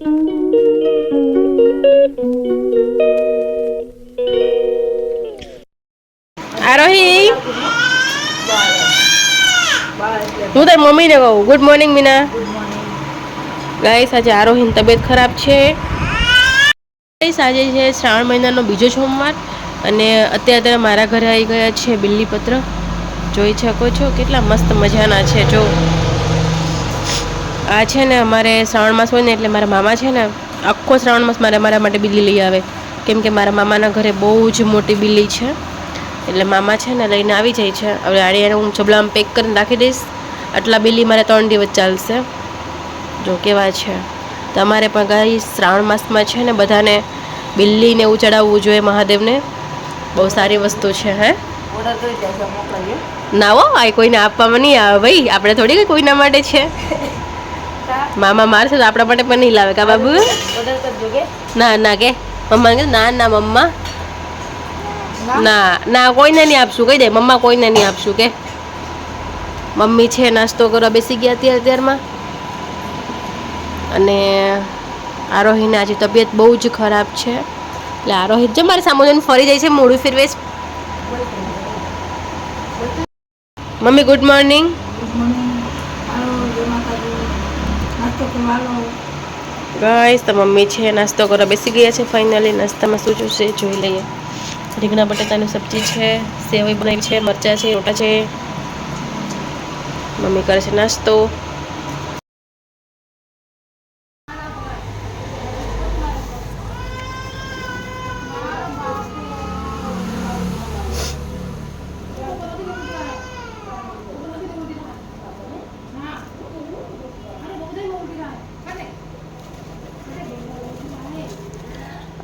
આરોહી. હું તારી મમ્મીને કહું. Good morning Meena. ગાઈસ આજે આરોહીની તબિયત ખરાબ છે. ગાઈસ આજે છે શ્રાવણ મહિનાનો બીજો સોમવાર અને અત્યારે મારા ઘરે આવી ગયા છે બિલ્લીપત્ર. જોઈ શકો છો, કેટલા મસ્ત મજાના છે. જો આ છે ને અમારે શ્રાવણ માસ હોય ને એટલે મારા મામા છે ને આખો શ્રાવણ માસ મારે મારા માટે બિલ્લી લઈ આવે. કેમ કે મારા મામાના ઘરે બહુ જ મોટી બિલ્લી છે. એટલે મામા છે ને લઈને આવી જાય છે. હવે આડી એને હું ચબલામાં પેક કરીને રાખી દઈશ. આટલા બિલ્લી મારે ત્રણ દિવસ ચાલશે. જો કેવા છે. તમારે પણ ગાઈ શ્રાવણ માસમાં છે ને બધાને બિલ્લીને એવું ચડાવવું જોઈએ મહાદેવને. બહુ સારી વસ્તુ છે હે? ના હો આ કોઈને આપવામાં નહીં આવે. ભાઈ આપણે થોડી કોઈના માટે છે. મામા મારશે તો આપણા માટે પણ નહીં લાવે કા બાબુ? ના ના કે. મમ્મા કે ના ના મમ્મા. ના? ના કોઈને નહીં આપશું. કહી દે મમ્મા કોઈને નહીં આપશું કે. મમ્મી છે નાસ્તો કરવા બેસી ગયા અત્યારે અત્યારમાં. અને આરોહીને આજે તબિયત બહુ જ ખરાબ છે. એટલે આરોહી જો મારે સામે જોઈને ફરી જાય છે મોડું ફેરવે. મમ્મી ગુડ મોર્નિંગ ગાઈસ તો મમ્મી છે, નાસ્તો કરવા બેસી ગયા છે ફાઇનલી નાસ્તામાં શું છે જોઈ લઈએ. રીંગણા બટાટાની સબ્જી છે, સેવઈ બનાવી છે, મરચાં છે, રોટા છે. મમ્મી કરે છે નાસ્તો.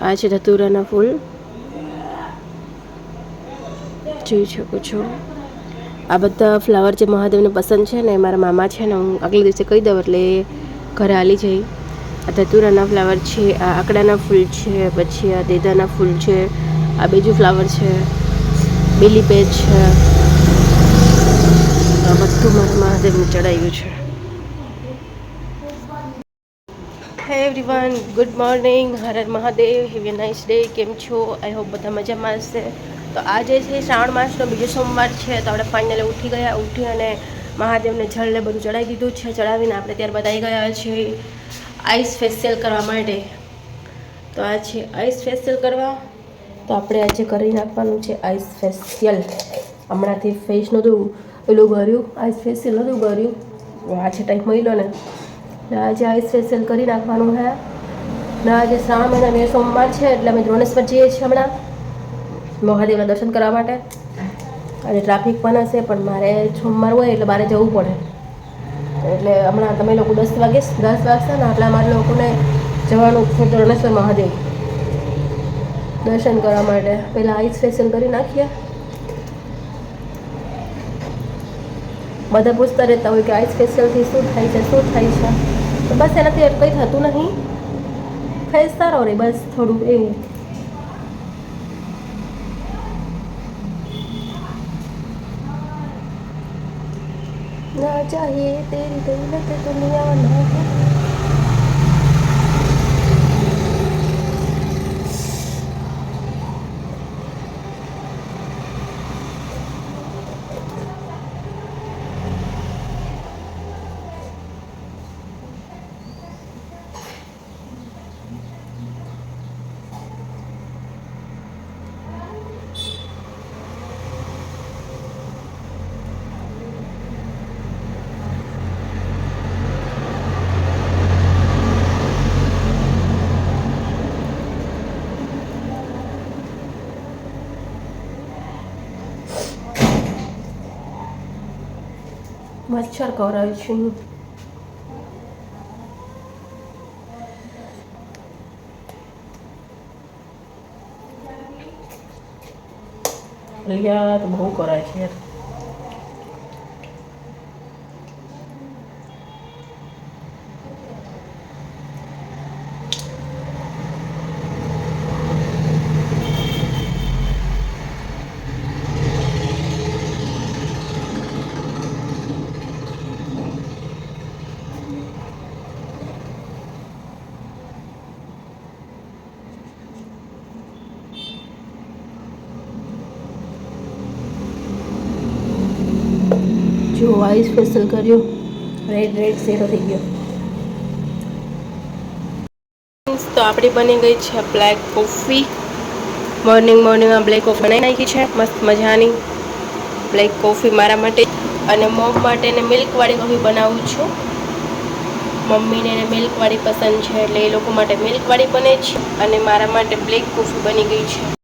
આ છે ધતુરાના ફૂલ. જોઈ શકો છો. આ બધા ફ્લાવર જે મહાદેવને પસંદ છે ને મારા મામા છે ને હું આગલે દિવસે કહી દઉં એટલે ઘરે હાલી જઈ. આ ધતુરાના ફ્લાવર છે, આ આકડાના ફૂલ છે, પછી આ દેદાના ફૂલ છે, આ બીજું ફ્લાવર છે, બેલી પેજ છે. આ બધું મારા મહાદેવને ચડાવ્યું છે hey everyone good morning Har Har Mahadev have a nice day કેમ છો આઈ હોપ બધા મજામાં હશે. તો આજે છે શ્રાવણ માસનો બીજો સોમવાર છે, તો આપણે ફાઇનલી ઉઠી ગયા. ઉઠી અને મહાદેવને જળને બધું ચડાવી દીધું છે. ચડાવીને આપણે ત્યારબાદ આવી ગયા છે આઈસ ફેશિયલ કરવા માટે. તો આ છે આઈસ ફેશિયલ કરવા. તો આપણે આજે કરી નાખવાનું છે આઈસ ફેશિયલ હમણાંથી ફેસ નહોતું પેલું કર્યું આઈસ ફેશિયલ નહોતું કર્યું આ છે ટાઈપ મળી ને ને. આજે આઈસ ફેશિયલ કરી નાખવાનું હે. ને આજે શ્રાવણ મહિના એ સોમવાર છે, એટલે અમે દ્રોણેશ્વર જઈએ છીએ હમણાં મહાદેવના દર્શન કરવા માટે. અને ટ્રાફિક પણ હશે, પણ મારે સોમવાર હોય એટલે મારે જવું પડે. એટલે હમણાં તમે લોકો દસ વાગે, દસ વાગશે ને આટલા મારા લોકોને જવાનું છે દ્રોણેશ્વર મહાદેવ. દર્શન કરવા માટે. પહેલાં આઈસ ફેશિયલ કરી નાખીએ. બધા પૂછતા રહેતા હોય કે આઈસ ફેશિયલથી શું થાય છે, શું થાય છે? તો બસ એનાથી કંઈ થતું નહીં. ફેસ સારો રહે બસ થોડું એવું. ના ચાહીએ તેરી દુનિયા ના હે મચ્છર કવરાય છે. તો બહુ કરાય છે યાર. આઈસ ફેસલ કર્યો. રેડ રેડ શેડો થઈ ગયો. તો આપણી બની ગઈ છે બ્લેક કોફી મોર્નિંગ મોર્નિંગમાં બ્લેક કોફી બનાવી નાખી છે. મસ્ત મજાની બ્લેક કોફી મારા માટે. અને મોમ માટે ને મિલ્કવાળી કોફી બનાવું છું. મમ્મીને એને મિલ્કવાળી પસંદ છે એટલે એ લોકો માટે મિલ્કવાળી બને છે. અને મારા માટે બ્લેક કોફી બની ગઈ છે.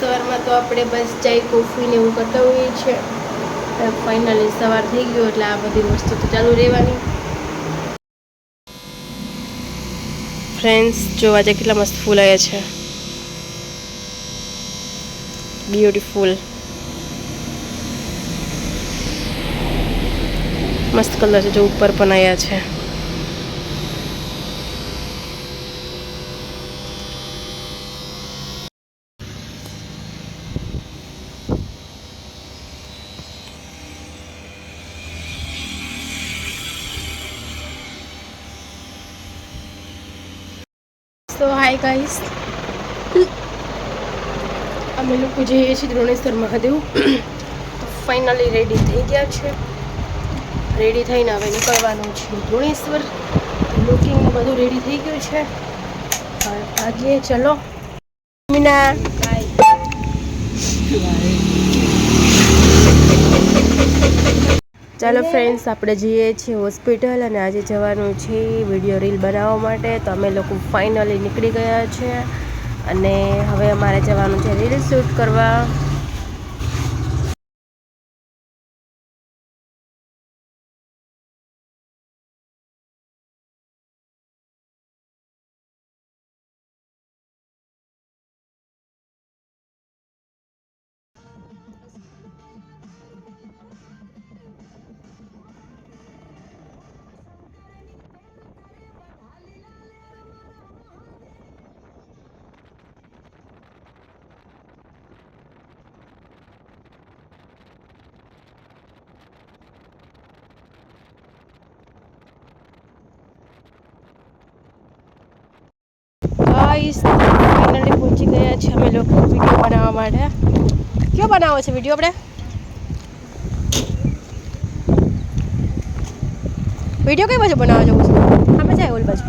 સવારમાં તો આપણે બસ ચાય, કોફી ને એવું કરતા હોઈએ છીએ. ફાઇનલી સવાર થઈ ગયો એટલે આ બધી વસ્તુ તો ચાલુ રહેવાની. ફ્રેન્ડ્સ જોવા જાય કેટલા મસ્ત ફૂલ આવ્યા છે. બ્યુટીફુલ મસ્ત કલર છે, જો ઉપર પણ આવ્યા છે. સો હાય ગાઈસ અમે લોકો જઈએ છીએ દ્રોણેશ્વર મહાદેવ ફાઇનલી રેડી થઈ ગયા છે. રેડી થઈને હવે નીકળવાનું છે દ્રોણેશ્વર. લુકિંગ બધું રેડી થઈ ગયું છે. ભાગીએ, ચલો. મીના. ચાલો ફ્રેન્ડ્સ આપણે જઈએ છીએ હોસ્પિટલ અને આજે જવાનું છે વીડિયો રીલ બનાવવા માટે. તો અમે લોકો ફાઇનલી નીકળી ગયા છે અને હવે અમારે જવાનું છે રીલ શૂટ કરવા. ગાઈસ ફાઇનલી પહોંચી ગયા છે અમે લોકો વીડિયો બનાવવા માટે. કયો બનાવો છે વીડિયો આપણે? વીડિયો કઈ બાજુ બનાવવા જવું છે? અમે જાય ઓલ બાજુ.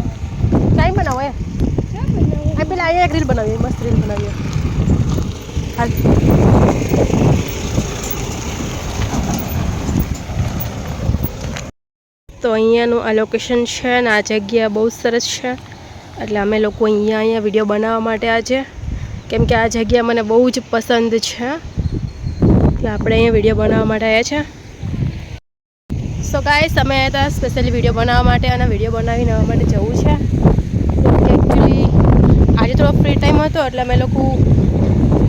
ટાઈમ બનાવો એ આ પેલા અહીંયા એક રીલ બનાવીએ, મસ્ત રીલ બનાવીએ. હાલ. તો અહીંયાનું આ લોકેશન છે ને, આ જગ્યા બહુ સરસ છે. એટલે અમે લોકો અહીંયા અહીંયા વીડિયો બનાવવા માટે આજે કેમ કે આ જગ્યા મને બહુ જ પસંદ છે. એટલે આપણે અહીંયા વીડિયો બનાવવા માટે આવ્યા છે. સો ગાઈસ અમે હતા સ્પેશિયલી વીડિયો બનાવવા માટે અને વીડિયો બનાવીને આવવા માટે જવું છે. એકચ્યુઅલી આજે થોડો ફ્રી ટાઈમ હતો એટલે અમે લોકો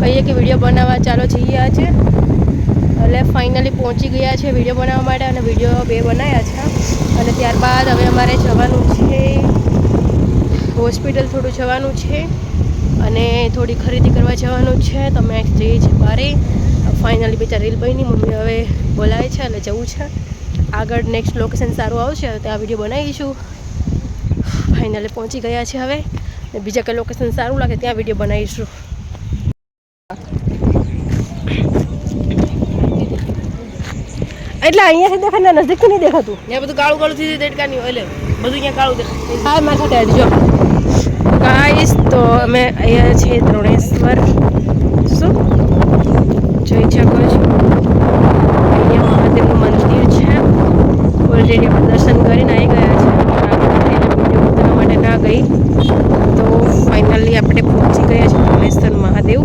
કહીએ કે વીડિયો બનાવવા ચાલો જઈએ આજે. એટલે ફાઇનલી પહોંચી ગયા છે વીડિયો બનાવવા માટે અને વીડિયો બે બનાવ્યા છે. અને ત્યારબાદ હવે અમારે જવાનું છે હોસ્પિટલ થોડું જવાનું છે અને થોડી ખરીદી કરવા જવાનું છે. તો અમે જઈએ છીએ બારે. ફાઇનલી બીજા રીલ બની મમ્મી હવે બોલાવે છે એટલે જવું છે. આગળ નેક્સ્ટ લોકેશન સારું આવશે તો આ વીડિયો બનાવીશું. ફાઇનલી પહોંચી ગયા છે હવે. ને બીજા કંઈ લોકેશન સારું લાગે ત્યાં વીડિયો બનાવીશું. એટલે અહીંયાથી દેખાય ને નજીકથી નહીં દેખાતું. ત્યાં બધું કાળું કાળું થઈ જાય નહીં એટલે. બધું અહીંયા કાળું દેખાય. હા મારા સાથે અડજો ગાઈસ તો અમે અહીંયા છીએ દ્રોણેશ્વર શું? જોઈ શકો છો. અહીંયા મહાદેવનું મંદિર છે. ઓલરેડી આપણે દર્શન કરીને આવી ગયા છે ના ગઈ. તો ફાઇનલી આપણે પહોંચી ગયા છીએ દ્રોણેશ્વર મહાદેવ.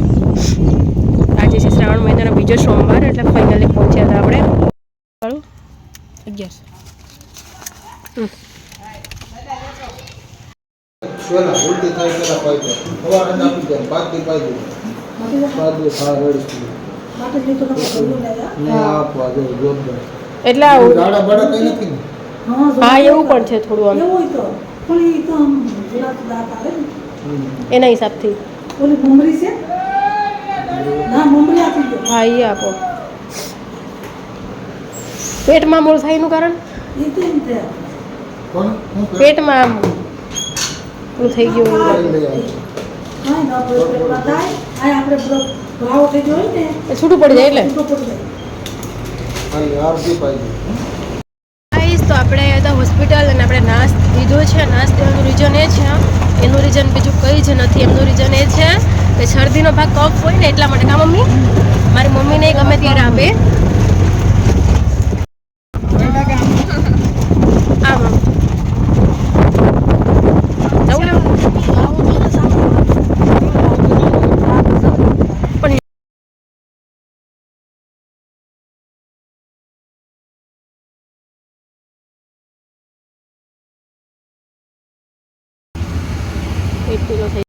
આજે છે શ્રાવણ મહિનાનો બીજો સોમવાર એટલે ફાઇનલી પહોંચ્યા હતા આપણે. કરું અગિયાર ઉલટી થાય પેલા પાઈ દે સવારે ના આપી દે પાંચ દી. પાઈ દે પાંચ દી ખા રડી ને આપવા જો જોરદાર. એટલે આવું બાડા કઈ નથી હા એવું પણ છે થોડું આમ. એવું તો. પણ એ તો દાંત આવે ને. એના હિસાબથી. ઓલી મમરી છે? ના મમરી આપી દો. હા એ આપો. પેટમાં મૂળ થાય એનું કારણ? પેટમાં એટલું થઈ ગયું છૂટું પડી જાય એટલે. તો આપણે હતા હોસ્પિટલ અને આપણે નાશ લીધો છે. નાશ દેવાનું રીઝન એ છે એનું રીઝન બીજું કંઈ જ નથી. એમનું રીઝન એ છે કે શરદીનો ભાગ કફ હોય ને એટલા માટે. કા મમ્મી? મારી મમ્મીને ગમે ત્યારે આપે.